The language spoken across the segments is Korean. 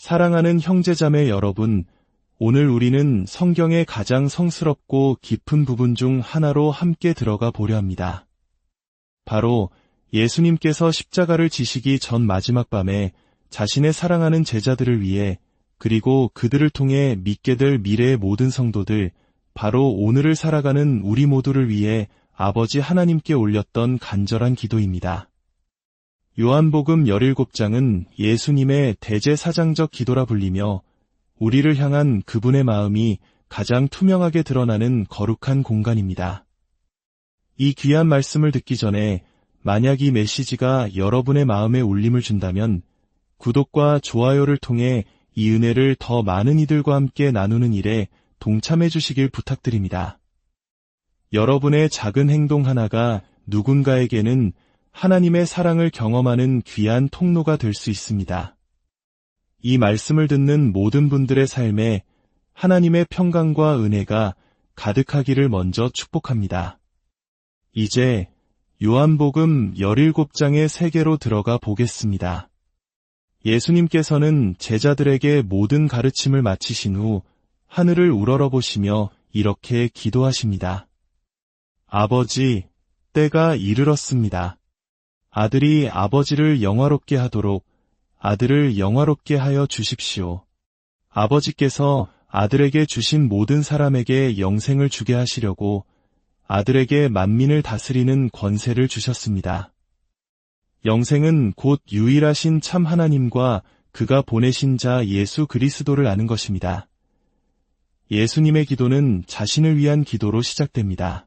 사랑하는 형제자매 여러분, 오늘 우리는 성경의 가장 성스럽고 깊은 부분 중 하나로 함께 들어가 보려 합니다. 바로 예수님께서 십자가를 지시기 전 마지막 밤에 자신의 사랑하는 제자들을 위해 그리고 그들을 통해 믿게 될 미래의 모든 성도들, 바로 오늘을 살아가는 우리 모두를 위해 아버지 하나님께 올렸던 간절한 기도입니다. 요한복음 17장은 예수님의 대제사장적 기도라 불리며 우리를 향한 그분의 마음이 가장 투명하게 드러나는 거룩한 공간입니다. 이 귀한 말씀을 듣기 전에 만약 이 메시지가 여러분의 마음에 울림을 준다면 구독과 좋아요를 통해 이 은혜를 더 많은 이들과 함께 나누는 일에 동참해 주시길 부탁드립니다. 여러분의 작은 행동 하나가 누군가에게는 하나님의 사랑을 경험하는 귀한 통로가 될 수 있습니다. 이 말씀을 듣는 모든 분들의 삶에 하나님의 평강과 은혜가 가득하기를 먼저 축복합니다. 이제 요한복음 17장의 세계로 들어가 보겠습니다. 예수님께서는 제자들에게 모든 가르침을 마치신 후 하늘을 우러러보시며 이렇게 기도하십니다. 아버지, 때가 이르렀습니다. 아들이 아버지를 영화롭게 하도록 아들을 영화롭게 하여 주십시오. 아버지께서 아들에게 주신 모든 사람에게 영생을 주게 하시려고 아들에게 만민을 다스리는 권세를 주셨습니다. 영생은 곧 유일하신 참 하나님과 그가 보내신 자 예수 그리스도를 아는 것입니다. 예수님의 기도는 자신을 위한 기도로 시작됩니다.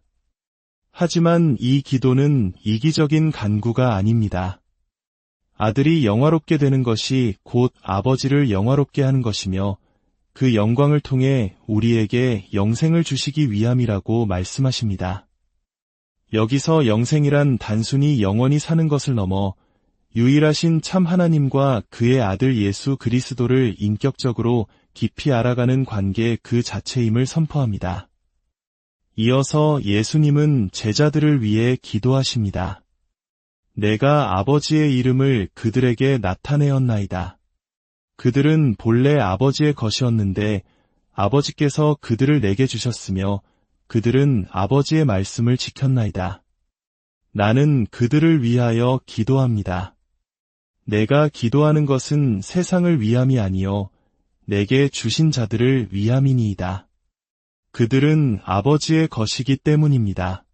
하지만 이 기도는 이기적인 간구가 아닙니다. 아들이 영화롭게 되는 것이 곧 아버지를 영화롭게 하는 것이며 그 영광을 통해 우리에게 영생을 주시기 위함이라고 말씀하십니다. 여기서 영생이란 단순히 영원히 사는 것을 넘어 유일하신 참 하나님과 그의 아들 예수 그리스도를 인격적으로 깊이 알아가는 관계 그 자체임을 선포합니다. 이어서 예수님은 제자들을 위해 기도하십니다. 내가 아버지의 이름을 그들에게 나타내었나이다. 그들은 본래 아버지의 것이었는데 아버지께서 그들을 내게 주셨으며 그들은 아버지의 말씀을 지켰나이다. 나는 그들을 위하여 기도합니다. 내가 기도하는 것은 세상을 위함이 아니요 내게 주신 자들을 위함이니이다. 그들은 아버지의 것이기 때문입니다.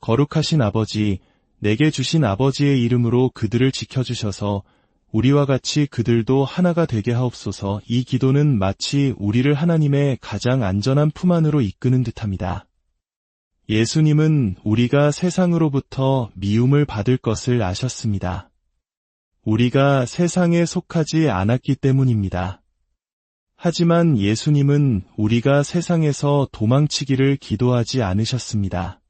거룩하신 아버지, 내게 주신 아버지의 이름으로 그들을 지켜주셔서 우리와 같이 그들도 하나가 되게 하옵소서 이 기도는 마치 우리를 하나님의 가장 안전한 품 안으로 이끄는 듯합니다. 예수님은 우리가 세상으로부터 미움을 받을 것을 아셨습니다. 우리가 세상에 속하지 않았기 때문입니다. 하지만 예수님은 우리가 세상에서 도망치기를 기도하지 않으셨습니다.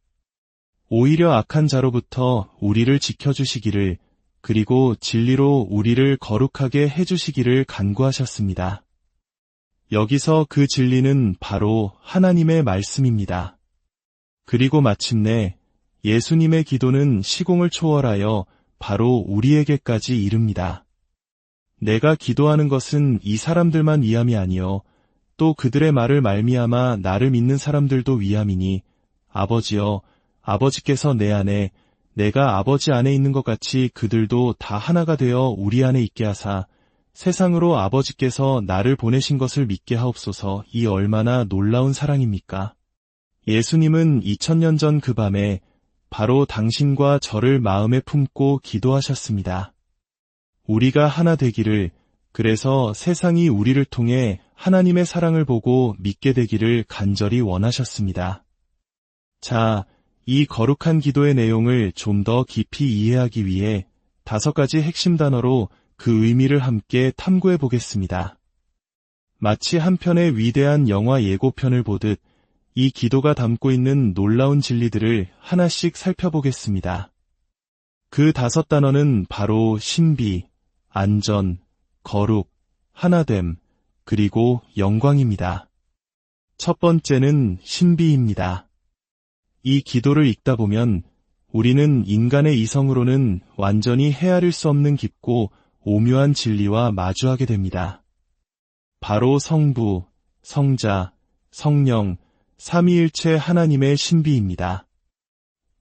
오히려 악한 자로부터 우리를 지켜주시기를 그리고 진리로 우리를 거룩하게 해주시기를 간구하셨습니다. 여기서 그 진리는 바로 하나님의 말씀입니다. 그리고 마침내 예수님의 기도는 시공을 초월하여 바로 우리에게까지 이릅니다. 내가 기도하는 것은 이 사람들만 위함이 아니요 또 그들의 말을 말미암아 나를 믿는 사람들도 위함이니 아버지여 아버지께서 내 안에 내가 아버지 안에 있는 것 같이 그들도 다 하나가 되어 우리 안에 있게 하사 세상으로 아버지께서 나를 보내신 것을 믿게 하옵소서 이 얼마나 놀라운 사랑입니까? 예수님은 2000년 전 그 밤에 바로 당신과 저를 마음에 품고 기도하셨습니다. 우리가 하나 되기를 그래서 세상이 우리를 통해 하나님의 사랑을 보고 믿게 되기를 간절히 원하셨습니다. 자, 이 거룩한 기도의 내용을 좀 더 깊이 이해하기 위해 다섯 가지 핵심 단어로 그 의미를 함께 탐구해 보겠습니다. 마치 한 편의 위대한 영화 예고편을 보듯 이 기도가 담고 있는 놀라운 진리들을 하나씩 살펴보겠습니다. 그 다섯 단어는 바로 신비, 안전, 거룩, 하나됨, 그리고 영광입니다. 첫 번째는 신비입니다. 이 기도를 읽다 보면 우리는 인간의 이성으로는 완전히 헤아릴 수 없는 깊고 오묘한 진리와 마주하게 됩니다. 바로 성부, 성자, 성령, 삼위일체 하나님의 신비입니다.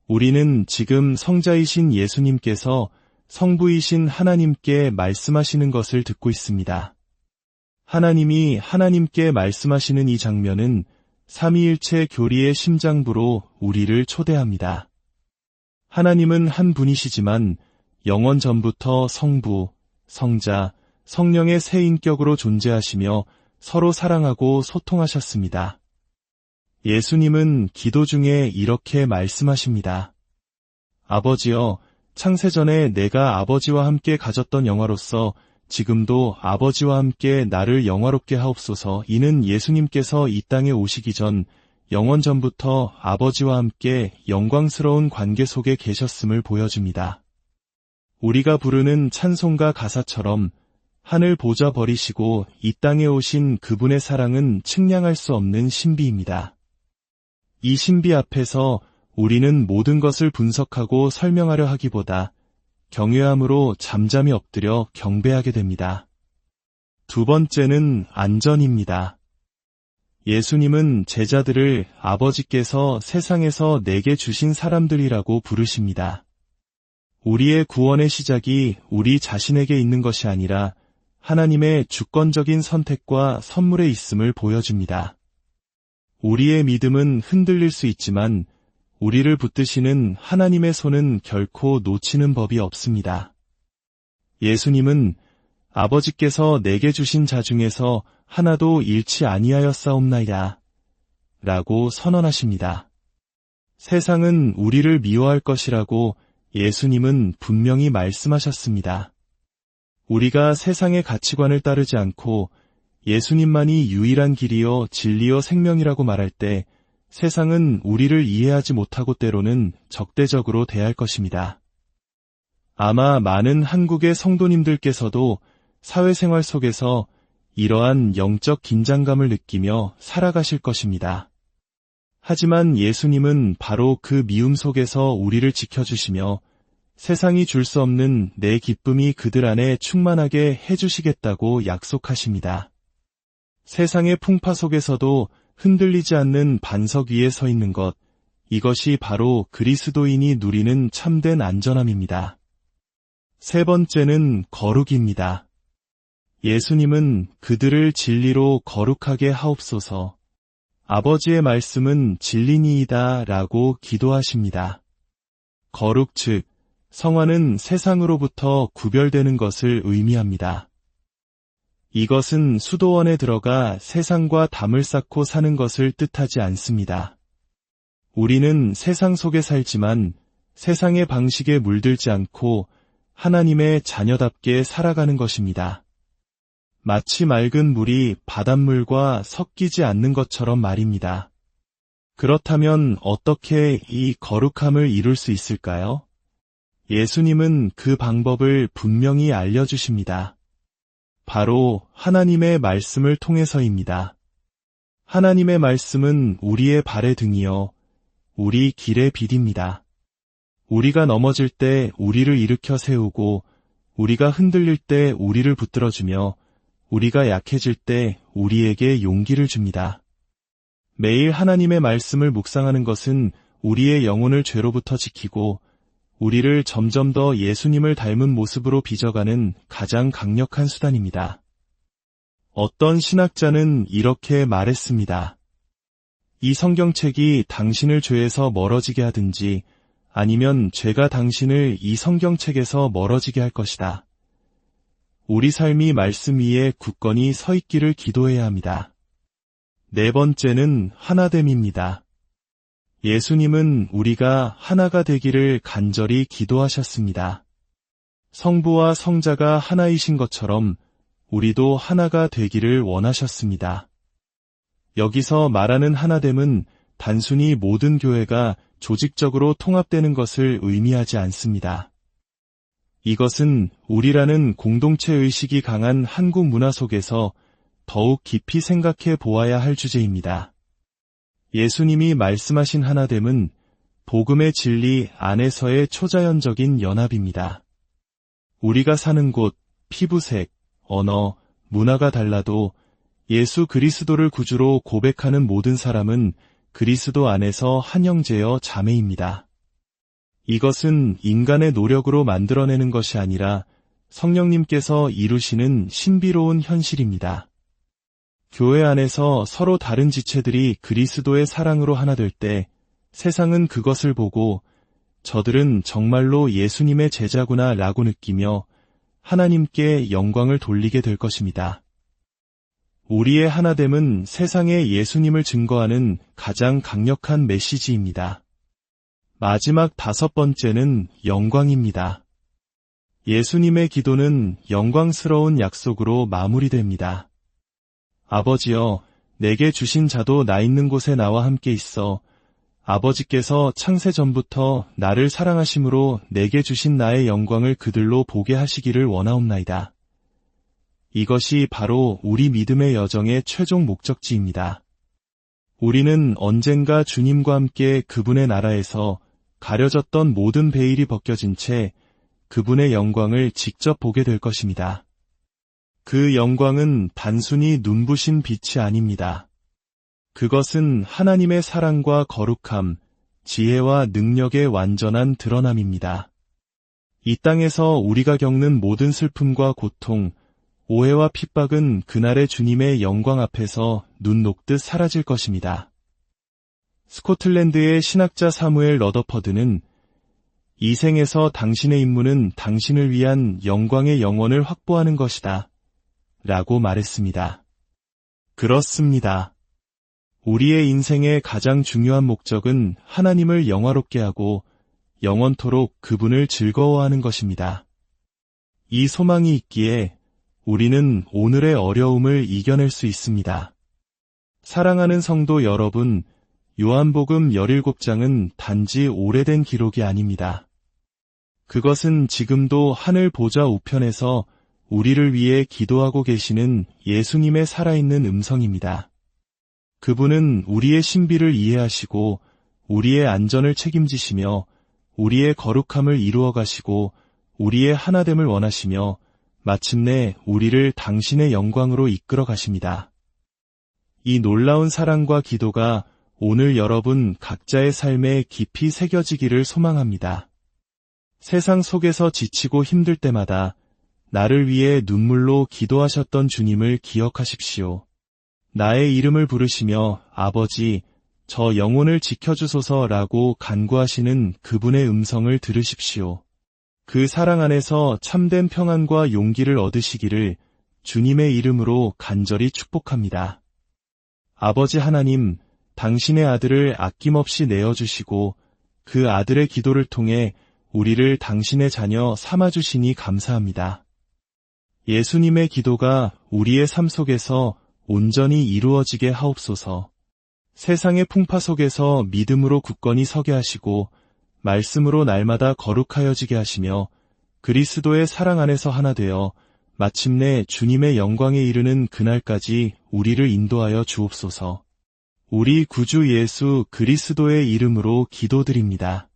우리는 지금 성자이신 예수님께서 성부이신 하나님께 말씀하시는 것을 듣고 있습니다. 하나님이 하나님께 말씀하시는 이 장면은 삼위일체 교리의 심장부로 우리를 초대합니다. 하나님은 한 분이시지만 영원 전부터 성부, 성자, 성령의 새 인격으로 존재하시며 서로 사랑하고 소통하셨습니다. 예수님은 기도 중에 이렇게 말씀하십니다. 아버지여, 창세전에 내가 아버지와 함께 가졌던 영화로서 지금도 아버지와 함께 나를 영화롭게 하옵소서 이는 예수님께서 이 땅에 오시기 전 영원 전부터 아버지와 함께 영광스러운 관계 속에 계셨음을 보여줍니다. 우리가 부르는 찬송가 가사처럼 하늘 보좌 버리시고 이 땅에 오신 그분의 사랑은 측량할 수 없는 신비입니다. 이 신비 앞에서 우리는 모든 것을 분석하고 설명하려 하기보다 경외함으로 잠잠히 엎드려 경배하게 됩니다. 두 번째는 안전입니다. 예수님은 제자들을 아버지께서 세상에서 내게 주신 사람들이라고 부르십니다. 우리의 구원의 시작이 우리 자신에게 있는 것이 아니라 하나님의 주권적인 선택과 선물에 있음을 보여줍니다. 우리의 믿음은 흔들릴 수 있지만 우리를 붙드시는 하나님의 손은 결코 놓치는 법이 없습니다. 예수님은 아버지께서 내게 주신 자 중에서 하나도 잃지 아니하였사옵나이다. 라고 선언하십니다. 세상은 우리를 미워할 것이라고 예수님은 분명히 말씀하셨습니다. 우리가 세상의 가치관을 따르지 않고 예수님만이 유일한 길이요 진리요 생명이라고 말할 때 세상은 우리를 이해하지 못하고 때로는 적대적으로 대할 것입니다. 아마 많은 한국의 성도님들께서도 사회생활 속에서 이러한 영적 긴장감을 느끼며 살아가실 것입니다. 하지만 예수님은 바로 그 미움 속에서 우리를 지켜주시며 세상이 줄 수 없는 내 기쁨이 그들 안에 충만하게 해주시겠다고 약속하십니다. 세상의 풍파 속에서도 흔들리지 않는 반석 위에 서 있는 것, 이것이 바로 그리스도인이 누리는 참된 안전함입니다. 세 번째는 거룩입니다. 예수님은 그들을 진리로 거룩하게 하옵소서. 아버지의 말씀은 진리니이다 라고 기도하십니다. 거룩 즉, 성화는 세상으로부터 구별되는 것을 의미합니다. 이것은 수도원에 들어가 세상과 담을 쌓고 사는 것을 뜻하지 않습니다. 우리는 세상 속에 살지만 세상의 방식에 물들지 않고 하나님의 자녀답게 살아가는 것입니다. 마치 맑은 물이 바닷물과 섞이지 않는 것처럼 말입니다. 그렇다면 어떻게 이 거룩함을 이룰 수 있을까요? 예수님은 그 방법을 분명히 알려주십니다. 바로 하나님의 말씀을 통해서입니다. 하나님의 말씀은 우리의 발의 등이요, 우리 길의 빛입니다. 우리가 넘어질 때 우리를 일으켜 세우고, 우리가 흔들릴 때 우리를 붙들어주며, 우리가 약해질 때 우리에게 용기를 줍니다. 매일 하나님의 말씀을 묵상하는 것은 우리의 영혼을 죄로부터 지키고 우리를 점점 더 예수님을 닮은 모습으로 빚어가는 가장 강력한 수단입니다. 어떤 신학자는 이렇게 말했습니다. 이 성경책이 당신을 죄에서 멀어지게 하든지 아니면 죄가 당신을 이 성경책에서 멀어지게 할 것이다. 우리 삶이 말씀 위에 굳건히 서 있기를 기도해야 합니다. 네 번째는 하나됨입니다. 예수님은 우리가 하나가 되기를 간절히 기도하셨습니다. 성부와 성자가 하나이신 것처럼 우리도 하나가 되기를 원하셨습니다. 여기서 말하는 하나됨은 단순히 모든 교회가 조직적으로 통합되는 것을 의미하지 않습니다. 이것은 우리라는 공동체 의식이 강한 한국 문화 속에서 더욱 깊이 생각해 보아야 할 주제입니다. 예수님이 말씀하신 하나됨은 복음의 진리 안에서의 초자연적인 연합입니다. 우리가 사는 곳, 피부색, 언어, 문화가 달라도 예수 그리스도를 구주로 고백하는 모든 사람은 그리스도 안에서 한 형제여 자매입니다. 이것은 인간의 노력으로 만들어내는 것이 아니라 성령님께서 이루시는 신비로운 현실입니다. 교회 안에서 서로 다른 지체들이 그리스도의 사랑으로 하나 될 때 세상은 그것을 보고 저들은 정말로 예수님의 제자구나 라고 느끼며 하나님께 영광을 돌리게 될 것입니다. 우리의 하나됨은 세상에 예수님을 증거하는 가장 강력한 메시지입니다. 마지막 다섯 번째는 영광입니다. 예수님의 기도는 영광스러운 약속으로 마무리됩니다. 아버지여, 내게 주신 자도 나 있는 곳에 나와 함께 있어 아버지께서 창세 전부터 나를 사랑하심으로 내게 주신 나의 영광을 그들로 보게 하시기를 원하옵나이다. 이것이 바로 우리 믿음의 여정의 최종 목적지입니다. 우리는 언젠가 주님과 함께 그분의 나라에서 가려졌던 모든 베일이 벗겨진 채 그분의 영광을 직접 보게 될 것입니다. 그 영광은 단순히 눈부신 빛이 아닙니다. 그것은 하나님의 사랑과 거룩함, 지혜와 능력의 완전한 드러남입니다. 이 땅에서 우리가 겪는 모든 슬픔과 고통, 오해와 핍박은 그날의 주님의 영광 앞에서 눈 녹듯 사라질 것입니다. 스코틀랜드의 신학자 사무엘 러더퍼드는 이 생에서 당신의 임무는 당신을 위한 영광의 영원을 확보하는 것이다. 라고 말했습니다. 그렇습니다. 우리의 인생의 가장 중요한 목적은 하나님을 영화롭게 하고 영원토록 그분을 즐거워하는 것입니다. 이 소망이 있기에 우리는 오늘의 어려움을 이겨낼 수 있습니다. 사랑하는 성도 여러분, 요한복음 17장은 단지 오래된 기록이 아닙니다. 그것은 지금도 하늘 보좌 우편에서 우리를 위해 기도하고 계시는 예수님의 살아있는 음성입니다. 그분은 우리의 신비를 이해하시고 우리의 안전을 책임지시며 우리의 거룩함을 이루어 가시고 우리의 하나됨을 원하시며 마침내 우리를 당신의 영광으로 이끌어 가십니다. 이 놀라운 사랑과 기도가 오늘 여러분 각자의 삶에 깊이 새겨지기를 소망합니다. 세상 속에서 지치고 힘들 때마다 나를 위해 눈물로 기도하셨던 주님을 기억하십시오. 나의 이름을 부르시며 아버지, 저 영혼을 지켜주소서라고 간구하시는 그분의 음성을 들으십시오. 그 사랑 안에서 참된 평안과 용기를 얻으시기를 주님의 이름으로 간절히 축복합니다. 아버지 하나님, 당신의 아들을 아낌없이 내어주시고 그 아들의 기도를 통해 우리를 당신의 자녀 삼아주시니 감사합니다. 예수님의 기도가 우리의 삶 속에서 온전히 이루어지게 하옵소서. 세상의 풍파 속에서 믿음으로 굳건히 서게 하시고 말씀으로 날마다 거룩하여지게 하시며 그리스도의 사랑 안에서 하나 되어 마침내 주님의 영광에 이르는 그날까지 우리를 인도하여 주옵소서. 우리 구주 예수 그리스도의 이름으로 기도드립니다.